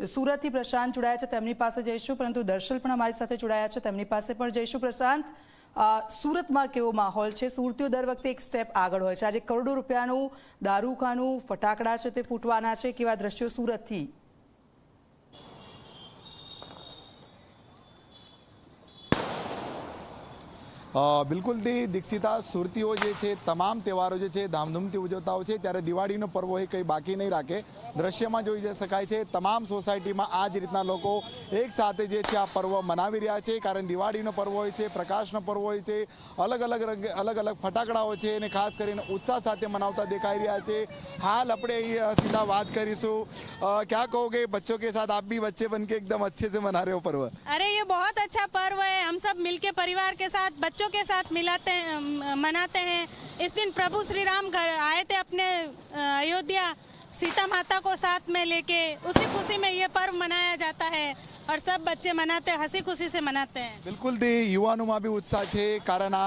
સુરતથી પ્રશાંત જોડાયા છે, તેમની પાસે જઈશું, પરંતુ દર્શલ પણ અમારી સાથે જોડાયા છે, તેમની પાસે પણ જઈશું. પ્રશાંત સુરતમાં કેવો માહોલ છે? સુરતીઓ દર વખતે એક સ્ટેપ આગળ હોય છે. આજે કરોડો રૂપિયાનું દારૂખાનું ફટાકડા છે તે ફૂટવાના છે. કેવા દ્રશ્યો સુરતથી? બિલકુલથી દીક્ષિતા સુરતીઓ જે છે, તમામ તહેવારો જે છે, ધામધૂમથી ઉજવતા હોય છે, ત્યારે દિવાળીનો પર્વ એ કંઈ બાકી નહીં રાખે. દ્રશ્યમાં જોઈ જઈ શકાય છે, તમામ સોસાયટીમાં આ જ રીતના લોકો એક સાથે જે છે, આ પર્વ મનાવી રહ્યા છે, કારણ દિવાળીનો પર્વ હોય છે, પ્રકાશનો પર્વ હોય છે, અલગ અલગ રંગ, અલગ અલગ ફટાકડાઓ છે અને ખાસ કરીને ઉત્સાહ સાથે મનાવતા દેખાઈ રહ્યા છે. હાલ આપણે સીધા વાત કરીશું. ક્યાં કહોગે બચ્ચો કે સાથ આપ વચ્ચે બચ્ચે બનકે એકદમ અચ્છે સે મના રહ્યો પર્વ? અરે, એ બહુ અચ્છા પર્વ હૈ. હમ સબ મિલકે પરિવાર કે સાથ બચ્ચો बच्चों के साथ मिलाते हैं मनाते हैं। इस दिन प्रभु श्री राम घर आए थे अपने अयोध्या सीता माता को साथ में लेके। उसी खुशी में ये पर्व मनाया जाता है। और सब बच्चे मनाते हैं हंसी खुशी से मनाते हैं બિલકુલ તે યુવાનોમાં બી ઉત્સાહ છે કારણ આ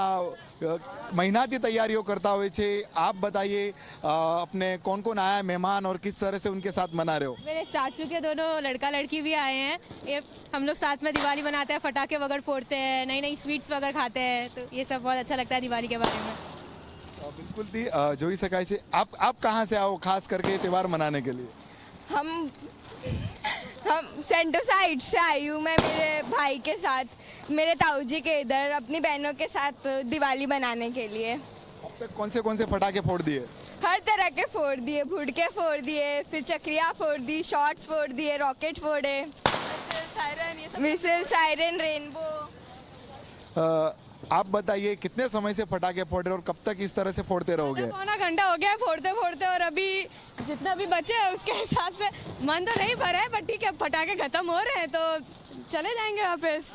અ, મહિનાથી તૈયારીઓ करता हुए છે आप बताइए अ, अपने कौन कौन आया है मेहमान और किस तरह से उनके साथ मना रहे हो मेरे चाचू के दोनों लड़का लड़की भी आए हैं ये हम लोग साथ में दिवाली मनाते हैं फटाके वगैरह फोड़ते हैं नई नई स्वीट्स वगैरह खाते हैं तो ये सब बहुत अच्छा लगता है दिवाली के बारे में अ, बिल्कुल थी अ, જોઈ શકાય છે आप आप कहाँ से आओ खास करके ये त्यौहार मनाने के लिए हम हम सेंटो साइड से आई हूँ मैं मेरे भाई के साथ मेरे ताऊ जी के इधर अपनी बहनों के साथ दिवाली मनाने के लिए। अब तक कौन से कौन से फटाके फोड़ दिए? हर तरह के फोड़ दिए भुड़के फोड़ दिए फिर चक्रिया फोड़ दी शॉट्स फोड़ दिए रॉकेट फोड़े। विसिल सायरन रेनबो आप बताइए, कितने समय से फटाके फोड़ रहे और कब तक इस तरह से फोड़ते रहोगे? पौना घंटा हो गया फोड़ते फोड़ते और अभी जितना भी बचे है उसके हिसाब से मन तो नहीं भरा है बट ठीक है फटाके खत्म हो रहे हैं तो चले जाएँगे वापस।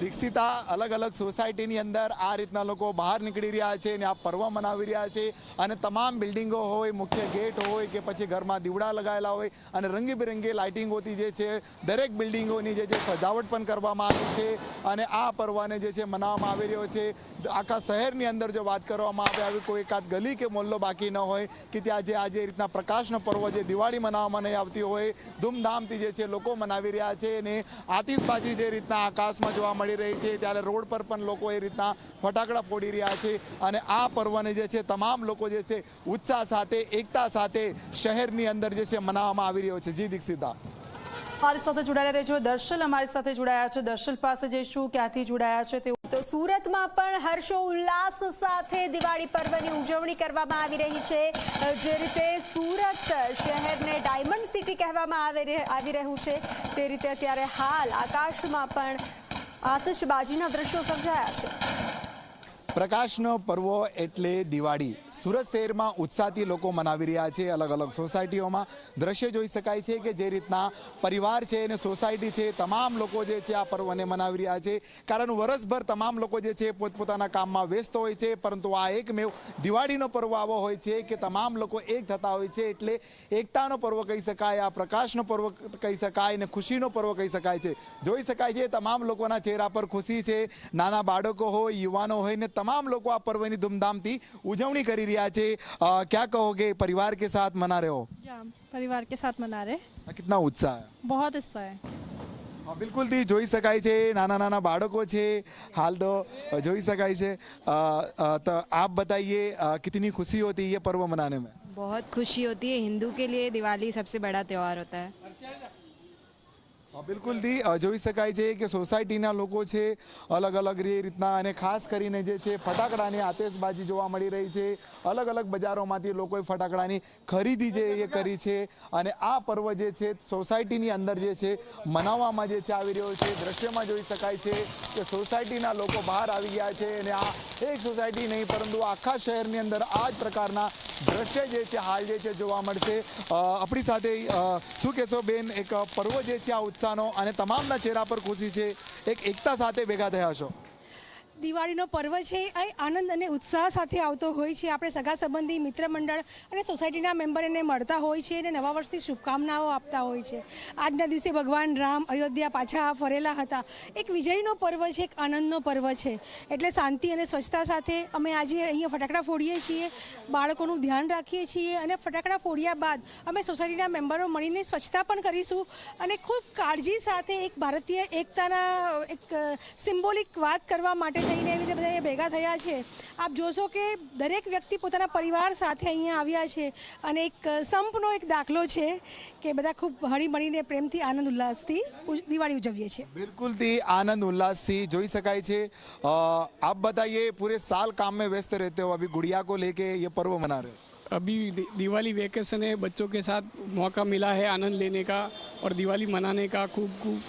દીક્ષિતા અલગ અલગ સોસાયટીની અંદર આ રીતના લોકો બહાર નીકળી રહ્યા છે અને આ પર્વ મનાવી રહ્યા છે અને તમામ બિલ્ડિંગો હોય, મુખ્ય ગેટ હોય કે પછી ઘરમાં દીવડા લગાવેલા હોય અને રંગીબેરંગી લાઇટિંગોથી જે છે, દરેક બિલ્ડિંગોની જે છે સજાવટ પણ કરવામાં આવી છે અને આ પર્વને જે છે મનાવવામાં આવી રહ્યો છે. આખા શહેરની અંદર જો વાત કરવામાં આવે, આવી કોઈ એકાદ ગલી કે મોલ્લો બાકી ન હોય કે ત્યાં જે આજે રીતના પ્રકાશનો પર્વ જે દિવાળી મનાવવામાં નહીં આવતી હોય, ધૂમધામથી જે છે લોકો મનાવી રહ્યા છે અને આતિશબાજી જે રીતના આકાશમાં જોવા મળી રહી છે. ત્યારે રોડ પર પણ લોકો એ રીતના ફટાકડા ફોડી રહ્યા છે અને આ પર્વને જે છે તમામ લોકો જે છે ઉત્સાહ સાથે એકતા સાથે શહેરની અંદર જે છે મનાવવામાં આવી રહ્યો છે. જી દીક્ષિતા. અમારી સાથે જોડાયેલા રહેજો. દર્શલ અમારી સાથે જોડાયા છે. દર્શલ પાસે જઈશું. ક્યાંથી જોડાયા છે તે તો સુરતમાં પણ હર્ષો ઉલ્લાસ સાથે દિવાળી પર્વની ઉજવણી કરવામાં આવી રહી છે. જે રીતે સુરત શહેરને ડાયમંડ સિટી કહેવામાં આવી રહે- આવી રહ્યું છે. તે રીતે અત્યારે હાલ આકાશમાં પણ આતશબાજીના દ્રશ્યો સર્જાયા છે. પ્રકાશનો પર્વ એટલે દિવાળી. સુરત શહેરમાં ઉત્સાહથી લોકો મનાવી રહ્યા છે અલગ અલગ સોસાયટીઓમાં. દ્રશ્ય જોઈ શકાય છે કે જે રીતના પરિવાર છે અને સોસાયટી છે, તમામ લોકો જે છે આ પર્વને મનાવી રહ્યા છે. કારણ વર્ષભર તમામ લોકો જે છે પોતપોતાના કામમાં વ્યસ્ત હોય છે, પરંતુ આ એકમેવ દિવાળીનો પર્વ આવો હોય છે કે તમામ લોકો એક થતા હોય છે એટલે એકતાનો પર્વ કહી શકાય, આ પ્રકાશનો પર્વ કહી શકાય અને ખુશીનો પર્વ કહી શકાય છે. જોઈ શકાય છે તમામ લોકોના ચહેરા પર ખુશી છે. નાના બાળકો હોય, યુવાનો હોય ને તમામ લોકો આ પર્વની ધૂમધામથી ઉજવણી કરી રહ્યા છે અ, क्या कहोगे परिवार के साथ मना रहे हो जी हाँ परिवार के साथ मना रहे આ કિતના ઉત્સાહ है बहुत उत्साह है હા, બિલકુલથી જોઈ શકાય છે નાના નાના બાળકો છે હાલ તો જોઈ શકાય છે અ, અ, તો આપ बताइए અ, कितनी खुशी होती है ये पर्व मनाने में बहुत खुशी होती है हिंदू के लिए दिवाली सबसे बड़ा त्यौहार होता है હા, બિલકુલથી જોઈ શકાય છે કે સોસાયટીના લોકો છે, અલગ અલગ રીતના અને ખાસ કરીને જે છે, ફટાકડાની આતેશબાજી જોવા મળી રહી છે. અલગ અલગ બજારોમાંથી લોકોએ ફટાકડાની ખરીદી જે એ કરી છે અને આ પર્વ જે છે, સોસાયટીની અંદર જે છે, મનાવવામાં જે છે, આવી રહ્યો છે. દ્રશ્યમાં જોઈ શકાય છે કે સોસાયટીના લોકો બહાર આવી ગયા છે અને આ એક સોસાયટી નહીં, પરંતુ આખા શહેરની અંદર આ જ પ્રકારના દ્રશ્ય જે છે, હાલ જે છે, જોવા મળશે. આપણી સાથે શું કહેશો બેન એક પર્વ જે છે, આ ઉત્સાહનો અને તમામના ચહેરા પર ખુશી છે. એક એકતા સાથે ભેગા થયા છો. દિવાળીનો પર્વ છે, એ આનંદ અને ઉત્સાહ સાથે આવતો હોય છે. આપણે સગા સંબંધી, મિત્ર મંડળ અને સોસાયટીના મેમ્બર એને મળતા હોય છે અને નવા વર્ષની શુભકામનાઓ આપતા હોય છે. આજના દિવસે ભગવાન રામ અયોધ્યા પાછા ફરેલા હતા. એક વિજયનો પર્વ છે, એક આનંદનો પર્વ છે. એટલે શાંતિ અને સ્વચ્છતા સાથે અમે આજે અહીંયા ફટાકડા ફોડીએ છીએ, બાળકોનું ધ્યાન રાખીએ છીએ અને ફટાકડા ફોડ્યા બાદ અમે સોસાયટીના મેમ્બરો મળીને સ્વચ્છતા પણ કરીશું અને ખૂબ કાળજી સાથે એક ભારતીય એકતાના એક સિમ્બોલિક વાત કરવા માટે થઈને એવી રીતે બધા અહીંયા ભેગા થયા છે આપ જોશો કે દરેક વ્યક્તિ પોતાના પરિવાર સાથે અહીંયા આવ્યા છે અને એક સંપનો એક દાખલો છે કે બધા ખૂબ હળીમળીને પ્રેમથી આનંદ ઉલ્લાસથી ઉજ- દિવાળી ઉજવીએ છીએ बिल्कुल थी आनंद उल्लास थी जो ही सकाई छे अ, आप बताइए पूरे साल काम में व्यस्त रहते हो अभी गुड़िया को लेके ये पर्व मना रहे हो अभी दि- दिवाली वेकेशन है बच्चों के साथ मौका मिला है आनंद लेने का और दिवाली मनाने का खूब खूब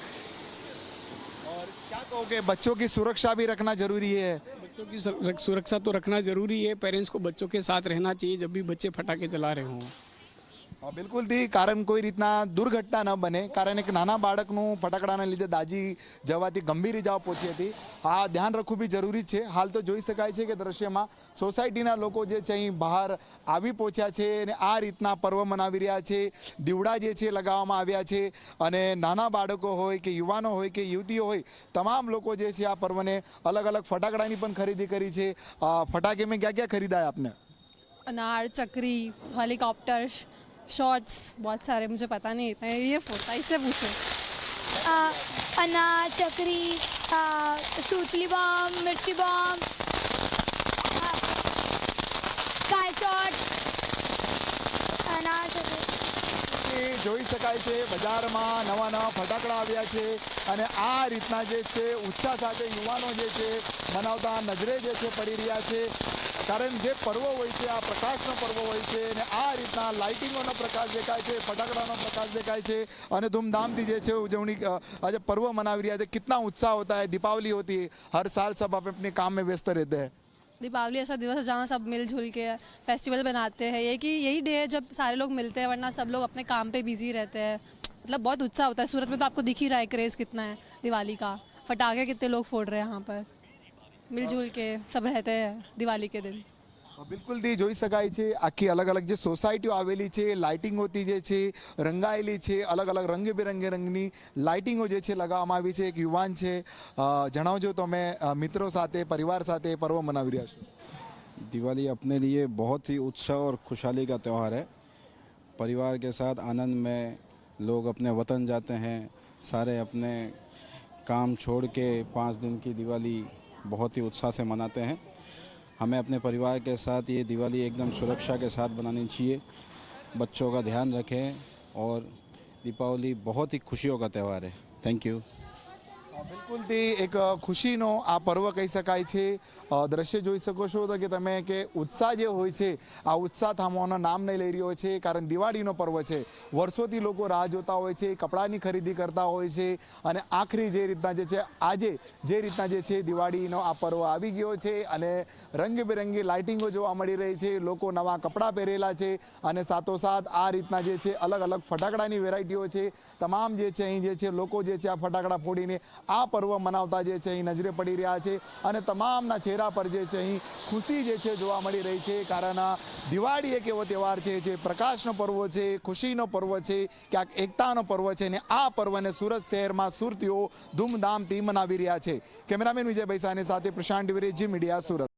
क्या कहोगे बच्चों की सुरक्षा भी रखना जरूरी है बच्चों की सुर- सुरक्षा तो रखना जरूरी है पेरेंट्स को बच्चों के साथ रहना चाहिए जब भी बच्चे पटाखे चला रहे हों અ, બિલકુલથી કારણ કોઈ રીતના દુર્ઘટના ન બને. કારણ એક નાના બાળકનું ફટાકડાના લીધે દાજી જવાથી ગંભીર ઇજાઓ પહોંચી હતી. આ ધ્યાન રાખવું બી જરૂરી છે. હાલ તો જોઈ શકાય છે કે દ્રશ્યમાં સોસાયટીના લોકો જે છે અહીં બહાર આવી પહોંચ્યા છે અને આ રીતના પર્વ મનાવી રહ્યા છે. દીવડા જે છે લગાવવામાં આવ્યા છે. અને નાના બાળકો હોય કે યુવાનો હોય કે યુવતીઓ હોય, તમામ લોકો જે છે આ પર્વને અલગ અલગ ફટાકડાની પણ ખરીદી કરી છે. ફટાકે મેં ક્યાં ક્યાં ખરીદાય આપને? અનાર, ચકરી, હેલિકોપ્ટર્સ शॉट्स बहुत सारे मुझे पता नहीं इतना ये फोटा इससे पूछो अनार चक्री सूतली बम मिर्ची बम स्काई शॉट अनार चक्री એ જોઈ શકાય છે બજારમાં નવા નવા ફટાકડા આવ્યા છે અને આ રીતના જે છે ઉત્સાહ સાથે યુવાનો જે છે મનાવતા નજરે જે છે પડી રહ્યા છે कारण जो पर्व हो प्रकाश ना पर्व हो आ रीतना लाइटिंग प्रकाश देखाय फटाकड़ा ना प्रकाश देखाय धूमधाम પ્રકાશ દેખાય आज पर्व मना रहा है कितना उत्साह होता है, दीपावली होती है, हर साल सब आप अपने काम में व्यस्त रहते हैं। दीपावली ऐसा दिवस है जहाँ सब मिलजुल के फेस्टिवल बनाते हैं। ये कि, यही डे है जब सारे लोग मिलते हैं, वरना सब लोग अपने काम पे बिज़ी रहते हैं। मतलब बहुत उत्साह होता है। सूरत में तो आपको दिख ही रहा है क्रेज़ कितना है दिवाली का। फटाखे कितने लोग फोड़ रहे हैं यहाँ पर। मिलजुल के सब रहते हैं दिवाली के दिन બિલકુલથી જોઈ શકાય છે આખી અલગ અલગ જે સોસાયટીઓ આવેલી છે લાઇટિંગોથી જે છે રંગાયેલી છે અલગ અલગ રંગબેરંગી રંગની લાઇટિંગો જે છે લગાવવામાં આવી છે એક યુવાન છે અ, જણાવજો તમે અ, મિત્રો સાથે પરિવાર સાથે પર્વ મનાવી રહ્યા છો दिवाली अपने लिए बहुत ही उत्साह और खुशहाली का त्यौहार है परिवार के साथ आनंद में लोग अपने वतन जाते हैं सारे अपने काम छोड़ के पाँच दिन की दिवाली बहुत ही उत्साह से मनाते हैं। हमें अपने परिवार के साथ ये दिवाली एकदम सुरक्षा के साथ बनानी चाहिए। बच्चों का ध्यान रखें और दीपावली बहुत ही खुशियों का त्यौहार है। थैंक यू બિલકુલથી એક ખુશીનો આ પર્વ કહી શકાય છે. દ્રશ્ય જોઈ શકો છો તો કે તમે કે ઉત્સાહ જે હોય છે, આ ઉત્સાહ થામવાનો નામ નહીં લઈ રહ્યો છે, કારણ દિવાળીનો પર્વ છે. વર્ષોથી લોકો રાહ જોતા હોય છે, કપડાની ખરીદી કરતા હોય છે અને આખરી જે રીતના જે છે, આજે જે રીતના જે છે દિવાળીનો આ પર્વ આવી ગયો છે અને રંગબેરંગી લાઇટિંગો જોવા મળી રહી છે, લોકો નવા કપડાં પહેરેલા છે અને સાથોસાથ આ રીતના જે છે અલગ અલગ ફટાકડાની વેરાયટીઓ છે. તમામ જે છે અહીં જે છે લોકો જે છે આ ફટાકડા ફોડીને આ પર્વ મનાવતા જે છે, અહીં નજરે પડી રહ્યા છે અને તમામના ચહેરા પર જે છે, અહીં ખુશી જે છે જોવા મળી રહી છે. કારણ દિવાળી એક એવો તહેવાર છે જે પ્રકાશનો પર્વ છે, ખુશીનો પર્વ છે, ક્યાંક એકતાનો પર્વ છે અને આ પર્વને સુરત શહેરમાં સુરતીઓ ધૂમધામથી મનાવી રહ્યા છે. કેમેરામેન વિજય ભૈસાની સાથે પ્રશાંત દિવેરી જી મીડિયા સુરત.